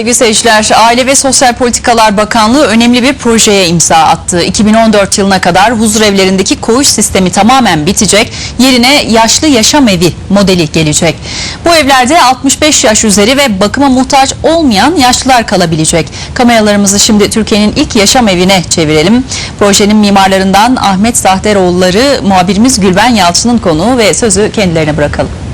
Sevgili seyirciler, Aile ve Sosyal Politikalar Bakanlığı önemli bir projeye imza attı. 2014 yılına kadar huzur evlerindeki koğuş sistemi tamamen bitecek, yerine yaşlı yaşam evi modeli gelecek. Bu evlerde 65 yaş üzeri ve bakıma muhtaç olmayan yaşlılar kalabilecek. Kameralarımızı şimdi Türkiye'nin ilk yaşam evine çevirelim. Projenin mimarlarından Ahmet Zahteroğulları muhabirimiz Gülben Yalçın'ın konuğu ve sözü kendilerine bırakalım.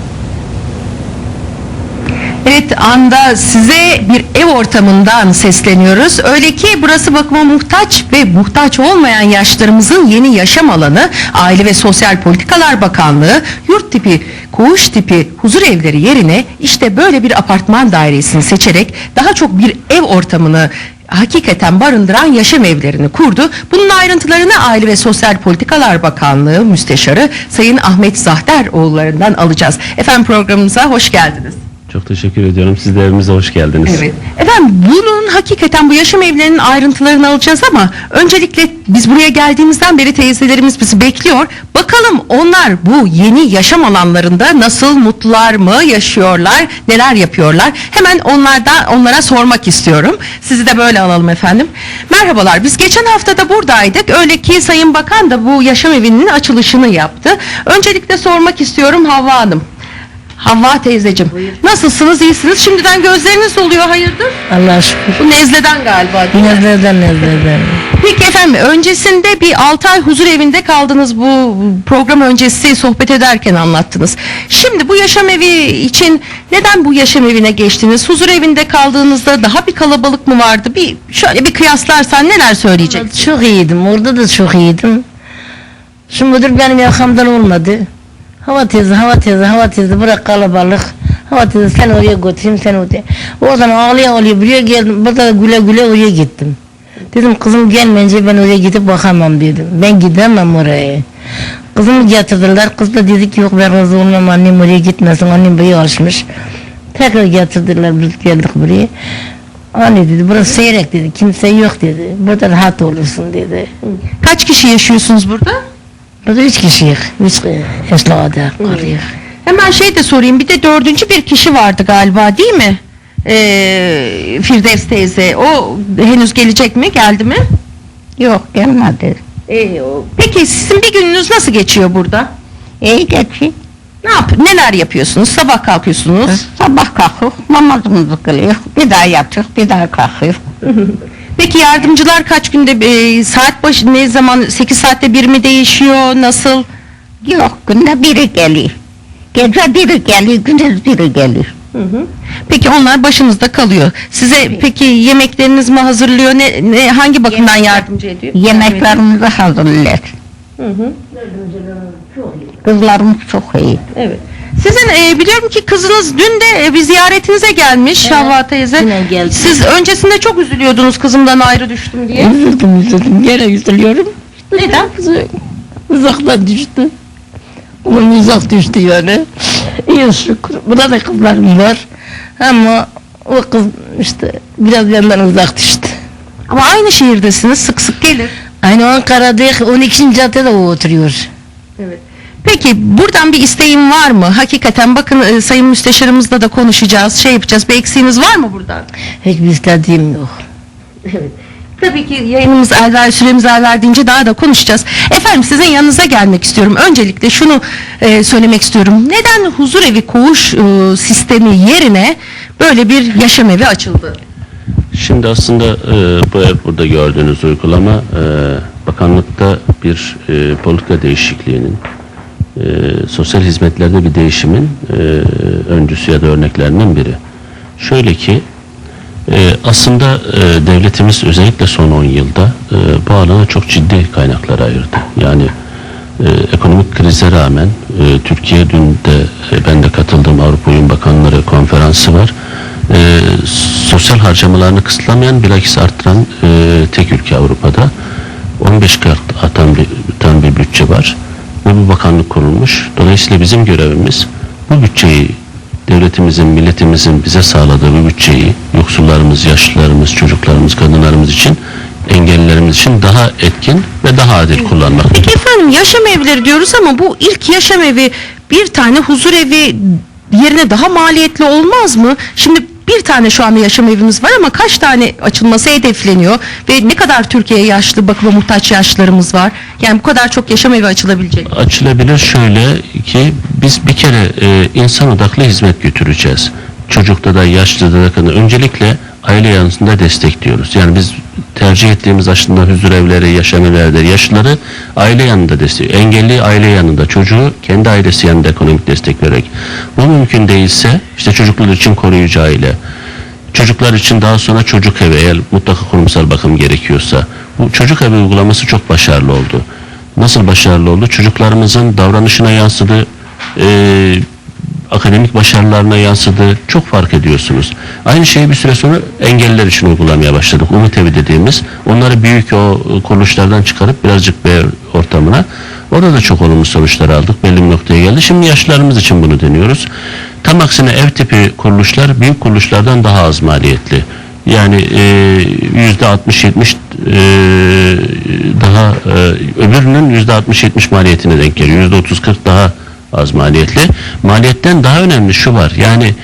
Evet anda size bir ev ortamından sesleniyoruz. Öyle ki burası bakıma muhtaç ve muhtaç olmayan yaşlarımızın yeni yaşam alanı Aile ve Sosyal Politikalar Bakanlığı yurt tipi, koğuş tipi huzur evleri yerine işte böyle bir apartman dairesini seçerek daha çok bir ev ortamını hakikaten barındıran yaşam evlerini kurdu. Bunun ayrıntılarını Aile ve Sosyal Politikalar Bakanlığı Müsteşarı Sayın Ahmet Zahteroğulları'ndan alacağız. Efendim programımıza hoş geldiniz. Çok teşekkür ediyorum. Siz de evimize hoş geldiniz. Evet. Efendim bunun hakikaten bu yaşam evlerinin ayrıntılarını alacağız ama öncelikle biz buraya geldiğimizden beri teyzelerimiz bizi bekliyor. Bakalım onlar bu yeni yaşam alanlarında nasıl mutlular mı yaşıyorlar, neler yapıyorlar? Hemen onlardan onlara sormak istiyorum. Sizi de böyle alalım efendim. Merhabalar. Biz geçen hafta da buradaydık. Öyle ki Sayın Bakan da bu yaşam evinin açılışını yaptı. Öncelikle sormak istiyorum Havva Hanım. Havva teyzeciğim. Nasılsınız? iyisiniz? Şimdiden gözleriniz oluyor hayırdır? Allah şükür. Bu nezleden galiba değil mi? Nezleden nezleden. Peki efendim öncesinde bir 6 ay huzur evinde kaldınız bu program öncesi sohbet ederken anlattınız. Şimdi bu yaşam evi için neden bu yaşam evine geçtiniz? Huzur evinde kaldığınızda daha bir kalabalık mı vardı? Bir şöyle bir kıyaslarsan neler söyleyeceksin? Çok iyiydim. Orada da çok iyiydim. Şu müdür benim yakamdan olmadı. Hava teyze, hava teyze, hava teyze bırak kalabalık. Hava teyze sen oraya götüreyim sen oraya. Oradan ağlaya ağlaya buraya geldim. Burada da güle güle oraya gittim. Dedim kızım gelmeyince ben oraya gidip bakamam dedim. Ben gidemem oraya. Kızımı getirdiler. Kız da dedi ki yok ben razı olmam annem oraya gitmesin. Annem buraya alışmış. Tekrar getirdiler biz geldik buraya. Anne dedi burası seyrek dedi. Kimse yok dedi. Burada rahat olursun dedi. Kaç kişi yaşıyorsunuz burada? Burada üç kişiyiz. Üç yaşlarda kalıyoruz. Hemen şey de sorayım bir de dördüncü bir kişi vardı galiba değil mi? Ee, Firdevs teyze o henüz gelecek mi geldi mi? Yok gelmedi. Ee, o- Peki sizin bir gününüz nasıl geçiyor burada? İyi geçti. Ne yap neler yapıyorsunuz? Sabah kalkıyorsunuz. Sabah kalkıyor, namazımızı kılıyor. Bir daha yatıyor, bir daha kalkıyor. Peki yardımcılar kaç günde e, saat başı ne zaman 8 saatte bir mi değişiyor? Nasıl? Yok günde biri geliyor. Gece biri geliyor, gündüz biri geliyor. Peki onlar başınızda kalıyor. Size peki yemekleriniz mi hazırlıyor? Ne, ne hangi bakımdan yardımcı ediyor? Yemeklerimizi hazırlar. Kızlarımız çok iyi. Evet. Sizin e, biliyorum ki kızınız dün de e, bir ziyaretinize gelmiş Havva teyze. yine geldi. Siz öncesinde çok üzülüyordunuz kızımdan ayrı düştüm diye. Üzüldüm üzüldüm. Gene üzülüyorum. Neden? Kızı uzaktan düştü. Onun uzak düştü yani. İyi şükür. Buna da kızlarım var. Ama o kız işte biraz benden uzak düştü. Ama aynı şehirdesiniz sık sık gelir. Aynı Ankara'da 12. caddede o oturuyor. Evet. Peki buradan bir isteğin var mı? Hakikaten bakın e, sayın müsteşarımızla da konuşacağız, şey yapacağız. Bir eksiğiniz var mı buradan? Hiçbir istediğim yok. Tabii ki yayınımız el ver, süremiz el verdiğince daha da konuşacağız. Efendim sizin yanınıza gelmek istiyorum. Öncelikle şunu e, söylemek istiyorum. Neden huzur evi koğuş e, sistemi yerine böyle bir yaşam evi açıldı? Şimdi aslında e, bu ev burada gördüğünüz uygulama e, bakanlıkta bir e, politika değişikliğinin e, sosyal hizmetlerde bir değişimin e, öncüsü ya da örneklerinden biri. Şöyle ki e, aslında e, devletimiz özellikle son 10 yılda e, bu alana çok ciddi kaynaklar ayırdı. Yani e, ekonomik krize rağmen e, Türkiye dün de e, ben de katıldığım Avrupa Uyum Bakanları konferansı var. E, sosyal harcamalarını kısıtlamayan bilakis arttıran e, tek ülke Avrupa'da. 15 kat atan bir, bir bütçe var. Ve bu bakanlık kurulmuş. Dolayısıyla bizim görevimiz bu bütçeyi devletimizin, milletimizin bize sağladığı bu bütçeyi yoksullarımız, yaşlılarımız, çocuklarımız, kadınlarımız için engellilerimiz için daha etkin ve daha adil kullanmak. Peki efendim yaşam evleri diyoruz ama bu ilk yaşam evi bir tane huzur evi yerine daha maliyetli olmaz mı? Şimdi bir tane şu anda yaşam evimiz var ama kaç tane açılması hedefleniyor ve ne kadar Türkiye'ye yaşlı bakıma muhtaç yaşlarımız var? Yani bu kadar çok yaşam evi açılabilecek. Açılabilir şöyle ki biz bir kere e, insan odaklı hizmet götüreceğiz. Çocukta da yaşlıda da kadın. Öncelikle aile yanısında destekliyoruz. Yani biz tercih ettiğimiz aslında huzur evleri, yaşam evleri, yaşlıları aile yanında destek, engelli aile yanında, çocuğu kendi ailesi yanında ekonomik destek vererek. Bu mümkün değilse işte çocuklar için koruyucu aile, Çocuklar için daha sonra çocuk evi eğer mutlaka kurumsal bakım gerekiyorsa. Bu çocuk evi uygulaması çok başarılı oldu. Nasıl başarılı oldu? Çocuklarımızın davranışına yansıdı, eee, akademik başarılarına yansıdı. Çok fark ediyorsunuz. Aynı şeyi bir süre sonra engelliler için uygulamaya başladık. Umut evi dediğimiz. Onları büyük o kuruluşlardan çıkarıp birazcık bir ortamına. Orada da çok olumlu sonuçlar aldık. Belli bir noktaya geldi. Şimdi yaşlılarımız için bunu deniyoruz. Tam aksine ev tipi kuruluşlar büyük kuruluşlardan daha az maliyetli. Yani e, yüzde 60-70 e, daha e, öbürünün yüzde 60-70 maliyetine denk geliyor. Yüzde 30-40 daha az maliyetli. Maliyetten daha önemli şu var. Yani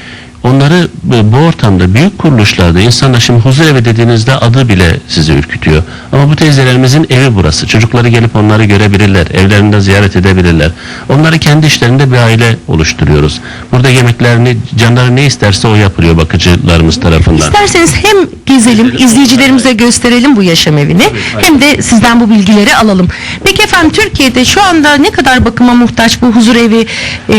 onları bu bu ortamda büyük kuruluşlarda insanlar şimdi huzur evi dediğinizde adı bile sizi ürkütüyor. Ama bu teyzelerimizin evi burası. Çocukları gelip onları görebilirler. Evlerinde ziyaret edebilirler. Onları kendi işlerinde bir aile oluşturuyoruz. Burada yemeklerini canları ne isterse o yapılıyor bakıcılarımız tarafından. İsterseniz hem gezelim, izleyicilerimize gösterelim bu yaşam evini hem de sizden bu bilgileri alalım. Peki efendim Türkiye'de şu anda ne kadar bakıma muhtaç bu huzur evi e,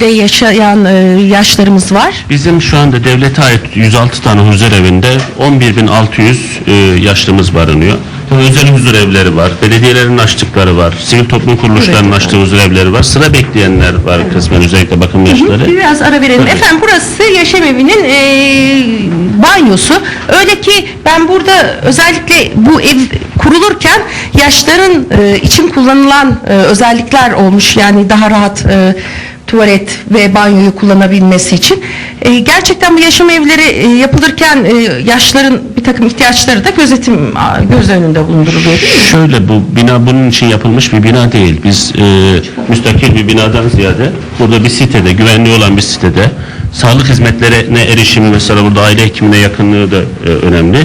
de yaşayan e, yaşlarımız var? Bizim şu anda devlete ait 106 tane huzur evinde 11.600 e, yaşlımız barınıyor. Tabii özel huzur evleri var, belediyelerin açtıkları var, sivil toplum kuruluşlarının Evet. açtığı huzur evleri var, sıra bekleyenler var kısmen özellikle bakım yaşları. Biraz ara verelim. Tabii. Efendim burası yaşam evinin e, banyosu. Öyle ki ben burada özellikle bu ev kurulurken yaşların e, için kullanılan e, özellikler olmuş. Yani daha rahat e, tuvalet ve banyoyu kullanabilmesi için. E, gerçekten bu yaşam evleri e, yapılırken e, yaşların bir takım ihtiyaçları da gözetim göz önünde bulunduruluyor değil mi? Şöyle bu bina bunun için yapılmış bir bina değil. Biz e, müstakil bir binadan ziyade burada bir sitede, güvenli olan bir sitede sağlık hizmetlerine erişim mesela burada aile hekimine yakınlığı da e, önemli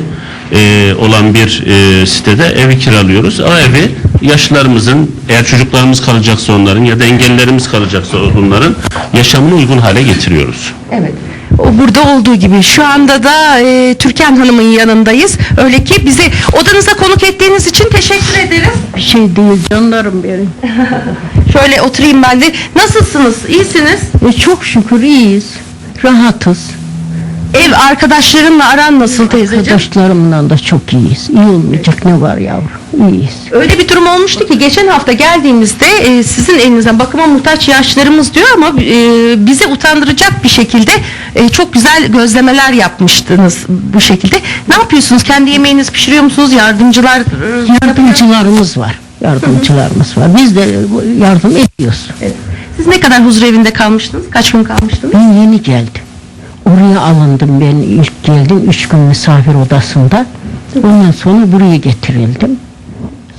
e, olan bir e, sitede evi kiralıyoruz. O evi yaşlılarımızın eğer çocuklarımız kalacaksa onların ya da engellilerimiz kalacaksa onların yaşamını uygun hale getiriyoruz. Evet. O burada olduğu gibi şu anda da e, Türkan Hanım'ın yanındayız. Öyle ki bizi odanıza konuk ettiğiniz için teşekkür ederiz. Bir şey değil canlarım benim. Şöyle oturayım ben de. Nasılsınız? İyisiniz? E, çok şükür iyiyiz. Rahatız. Ev arkadaşlarınla aran nasıl teyzeciğim? Arkadaşlarımla da çok iyiyiz. İyi olmayacak ne var yavrum? İyiyiz. Öyle bir durum olmuştu ki geçen hafta geldiğimizde e, sizin elinizden bakıma muhtaç yaşlarımız diyor ama e, bizi utandıracak bir şekilde e, çok güzel gözlemeler yapmıştınız bu şekilde. Ne yapıyorsunuz? Kendi yemeğinizi pişiriyor musunuz? Yardımcılar e, Yardımcılarımız var. Yardımcılarımız var. Biz de yardım ediyoruz. Evet. Siz ne kadar huzur evinde kalmıştınız? Kaç gün kalmıştınız? Ben yeni geldim. Oraya alındım ben ilk geldim. Üç gün misafir odasında. Ondan sonra buraya getirildim.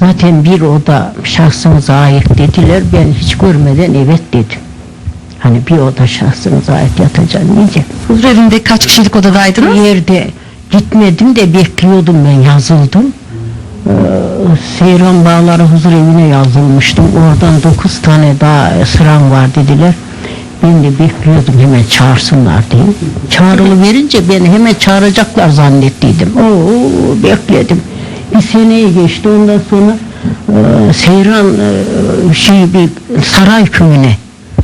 Zaten bir oda şahsınıza ait dediler. Ben hiç görmeden evet dedim. Hani bir oda şahsınıza ait yatacaksın diyeceğim. Huzur evinde kaç kişilik odadaydınız? yerde gitmedim de bekliyordum ben yazıldım. Ee, Seyran Bağları Huzur Evi'ne yazılmıştım. Oradan dokuz tane daha sıram var dediler. Ben de bekliyordum hemen çağırsınlar diye. Çağrılı verince beni hemen çağıracaklar zannettiydim. Oo bekledim. Bir seneye geçti ondan sonra e, Seyran e, şey bir saray köyüne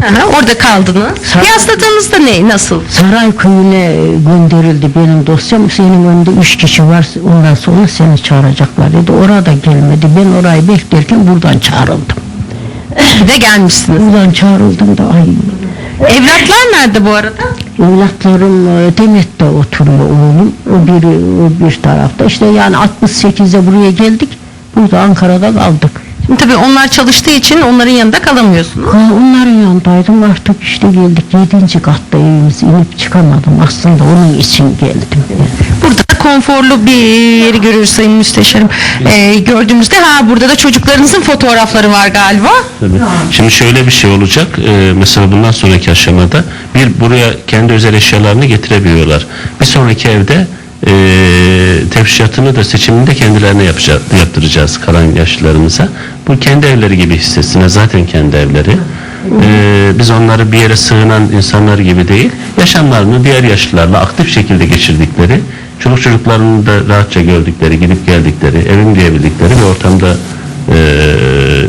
Aha, orada kaldınız. Sağ- Yasladığınızda ne? Nasıl? Saray köyüne gönderildi benim dosyam. Senin önünde üç kişi var. Ondan sonra seni çağıracaklar dedi. Orada gelmedi. Ben orayı beklerken buradan çağrıldım. Bir de gelmişsiniz. Buradan çağrıldım da ay. Evlatlar nerede bu arada? Evlatlarım e, Demet'te oturuyor oğlum. O biri o bir tarafta. İşte yani 68'de buraya geldik. Burada Ankara'da kaldık. Şimdi tabii onlar çalıştığı için onların yanında kalamıyorsunuz. Ha, onların yanındaydım artık işte geldik yedinci katta evimiz inip çıkamadım aslında onun için geldim. Da konforlu bir yeri görüyoruz Sayın Müsteşarım. Ee, gördüğümüzde ha burada da çocuklarınızın fotoğrafları var galiba. Tabii. Şimdi şöyle bir şey olacak. Ee, mesela bundan sonraki aşamada bir buraya kendi özel eşyalarını getirebiliyorlar. Bir sonraki evde e, tefşiyatını da seçimini de kendilerine yapacağız, yaptıracağız kalan yaşlılarımıza. Bu kendi evleri gibi hissetsinler. Zaten kendi evleri. Ee, biz onları bir yere sığınan insanlar gibi değil, yaşamlarını diğer yaşlılarla aktif şekilde geçirdikleri, çoluk çocuklarını da rahatça gördükleri, gidip geldikleri, evim diyebildikleri bir ortamda e,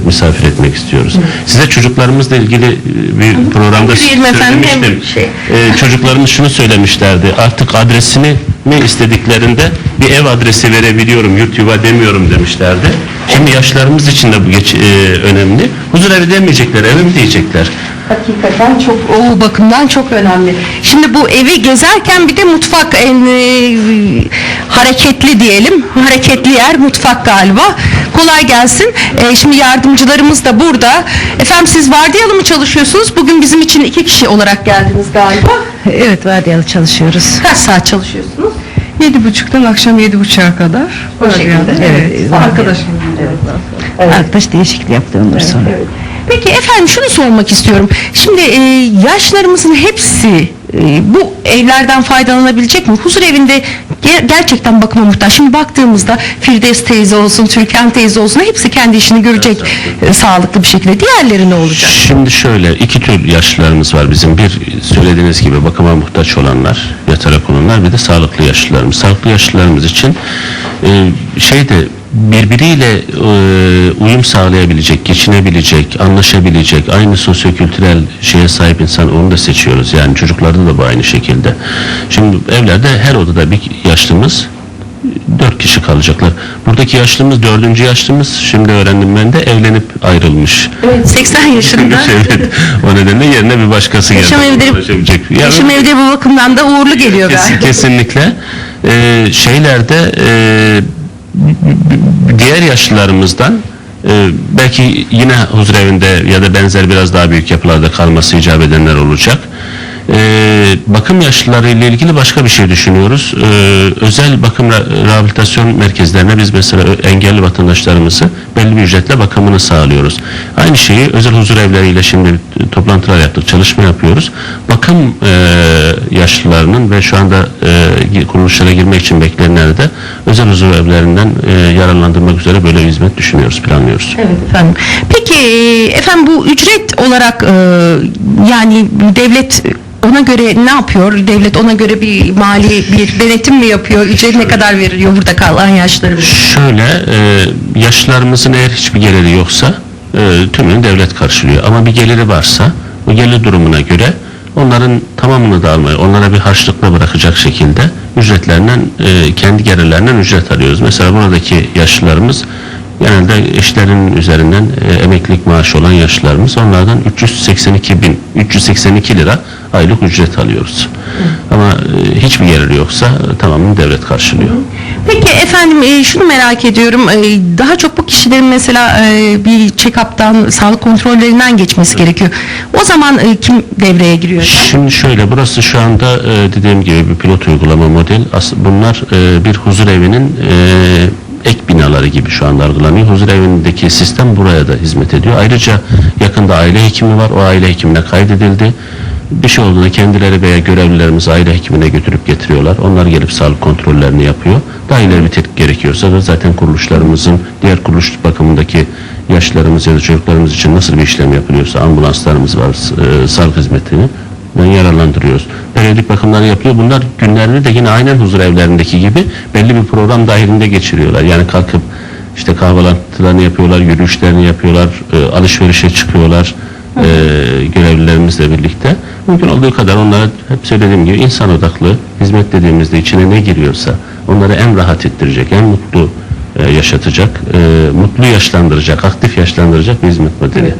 misafir etmek istiyoruz. Size çocuklarımızla ilgili e, bir programda efendim, hem söylemiştim. şey- E, çocuklarımız şunu söylemişlerdi. Artık adresini mi istediklerinde bir ev adresi verebiliyorum, yurt yuva demiyorum demişlerdi. Şimdi yaşlarımız için de bu geç, e, önemli. Huzur evi demeyecekler, evim diyecekler. Hakikaten çok o bakımdan çok önemli. Şimdi bu evi gezerken bir de mutfak en e, hareketli diyelim. Hareketli yer mutfak galiba. Kolay gelsin. E, şimdi yardımcılarımız da burada. Efendim siz vardiyalı mı çalışıyorsunuz? Bugün bizim için iki kişi olarak geldiniz galiba. Evet vardiyalı çalışıyoruz. Kaç saat çalışıyorsunuz? Yedi buçuktan akşam yedi buçuğa kadar. O şekilde. Evet. Arkadaşım. Arkadaş değişiklik yaptı ondan sonra. Peki efendim şunu sormak istiyorum. Şimdi e, yaşlarımızın hepsi bu evlerden faydalanabilecek mi? Huzur evinde ge- gerçekten bakıma muhtaç. Şimdi baktığımızda Firdevs teyze olsun, Türkan teyze olsun hepsi kendi işini görecek e, sağlıklı bir şekilde. Diğerleri ne olacak? Şimdi şöyle iki tür yaşlılarımız var bizim. Bir söylediğiniz gibi bakıma muhtaç olanlar, yatarak olanlar bir de sağlıklı yaşlılarımız. Sağlıklı yaşlılarımız için e, şeyde birbiriyle e, uyum sağlayabilecek, geçinebilecek, anlaşabilecek, aynı sosyokültürel şeye sahip insan onu da seçiyoruz. Yani çocuklarda da bu aynı şekilde. Şimdi evlerde her odada bir yaşlımız dört kişi kalacaklar. Buradaki yaşlımız dördüncü yaşlımız şimdi öğrendim ben de evlenip ayrılmış. Evet, 80 yaşında. evet. O nedenle yerine bir başkası geldi. Yaşam evleri- Yaşam evde bu bakımdan da uğurlu geliyor Kesin- galiba. kesinlikle. Ee, şeylerde e, diğer yaşlılarımızdan e, belki yine huzur evinde ya da benzer biraz daha büyük yapılarda kalması icap edenler olacak. Ee, bakım yaşlıları ile ilgili başka bir şey düşünüyoruz. Ee, özel bakım rehabilitasyon merkezlerine biz mesela engelli vatandaşlarımızı belli bir ücretle bakımını sağlıyoruz. Aynı şeyi özel huzur evleriyle şimdi toplantılar yaptık, çalışma yapıyoruz. Bakım e, yaşlılarının ve şu anda e, kuruluşlara girmek için bekleyenleri de özel huzur evlerinden e, yararlandırmak üzere böyle bir hizmet düşünüyoruz, planlıyoruz. Evet efendim. Peki e, efendim bu ücret olarak e, yani devlet ona göre ne yapıyor? Devlet ona göre bir mali bir denetim mi yapıyor? Ücret ne kadar veriliyor burada kalan yaşlarımız? Şöyle e, yaşlılarımızın eğer hiçbir geliri yoksa e, tümünü devlet karşılıyor. Ama bir geliri varsa bu gelir durumuna göre onların tamamını da almayı, onlara bir harçlıkla bırakacak şekilde ücretlerinden, e, kendi gelirlerinden ücret alıyoruz. Mesela buradaki yaşlılarımız genelde eşlerinin üzerinden e, emeklilik maaşı olan yaşlılarımız onlardan 382 bin 382 lira aylık ücret alıyoruz. Ama e, hiçbir geliri yoksa e, tamamını devlet karşılıyor. Peki efendim e, şunu merak ediyorum. E, daha çok bu kişilerin mesela e, bir check-up'tan, sağlık kontrollerinden geçmesi gerekiyor. O zaman e, kim devreye giriyor? Şimdi şöyle burası şu anda e, dediğim gibi bir pilot uygulama model. As- bunlar e, bir huzur evinin e, ek binaları gibi şu anda algılanıyor. Huzur evindeki sistem buraya da hizmet ediyor. Ayrıca yakında aile hekimi var. O aile hekimine kaydedildi. Bir şey olduğunda kendileri veya görevlilerimiz aile hekimine götürüp getiriyorlar. Onlar gelip sağlık kontrollerini yapıyor. Daha ileri bir tetkik gerekiyorsa da zaten kuruluşlarımızın diğer kuruluş bakımındaki yaşlarımız ya da çocuklarımız için nasıl bir işlem yapılıyorsa ambulanslarımız var, e, sağlık hizmetini yararlandırıyoruz. Periyodik bakımları yapıyor. Bunlar günlerini de yine aynen huzur evlerindeki gibi belli bir program dahilinde geçiriyorlar. Yani kalkıp işte kahvaltılarını yapıyorlar, yürüyüşlerini yapıyorlar, e, alışverişe çıkıyorlar e, görevlilerimizle birlikte. Mümkün olduğu kadar onlara hep söylediğim gibi insan odaklı hizmet dediğimizde içine ne giriyorsa onları en rahat ettirecek, en mutlu e, yaşatacak, e, mutlu yaşlandıracak, aktif yaşlandıracak bir hizmet modeli.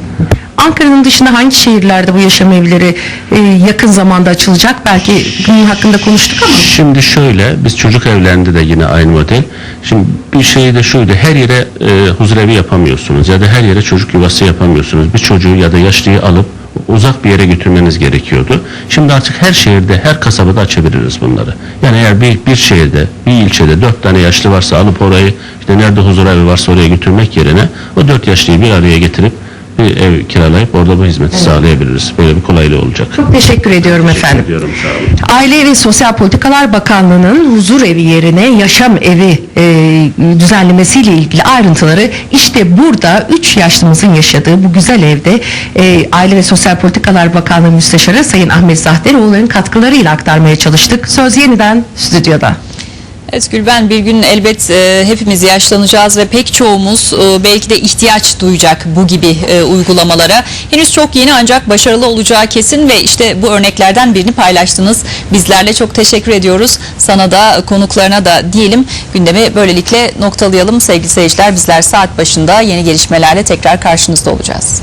Ankara'nın dışında hangi şehirlerde bu yaşam evleri e, yakın zamanda açılacak? Belki bunun hakkında konuştuk ama. Şimdi şöyle biz çocuk evlerinde de yine aynı model. Şimdi bir şey de şuydu her yere e, huzurevi yapamıyorsunuz ya da her yere çocuk yuvası yapamıyorsunuz. Bir çocuğu ya da yaşlıyı alıp uzak bir yere götürmeniz gerekiyordu. Şimdi artık her şehirde, her kasabada açabiliriz bunları. Yani eğer bir, bir şehirde, bir ilçede dört tane yaşlı varsa alıp orayı işte nerede huzurevi varsa oraya götürmek yerine o dört yaşlıyı bir araya getirip bir ev kiralayıp orada bu hizmeti sağlayabiliriz. Böyle bir kolaylığı olacak. Çok teşekkür ediyorum efendim. Diyorum sağ olun. Aile ve Sosyal Politikalar Bakanlığı'nın huzur evi yerine yaşam evi e, düzenlemesiyle ilgili ayrıntıları işte burada 3 yaşlımızın yaşadığı bu güzel evde e, Aile ve Sosyal Politikalar Bakanlığı Müsteşarı Sayın Ahmet Zahteroğlu'nun katkılarıyla aktarmaya çalıştık. Söz yeniden stüdyoda. Evet Gülben bir gün elbet e, hepimiz yaşlanacağız ve pek çoğumuz e, belki de ihtiyaç duyacak bu gibi e, uygulamalara. Henüz çok yeni ancak başarılı olacağı kesin ve işte bu örneklerden birini paylaştınız. Bizlerle çok teşekkür ediyoruz. Sana da konuklarına da diyelim. Gündemi böylelikle noktalayalım sevgili seyirciler. Bizler saat başında yeni gelişmelerle tekrar karşınızda olacağız.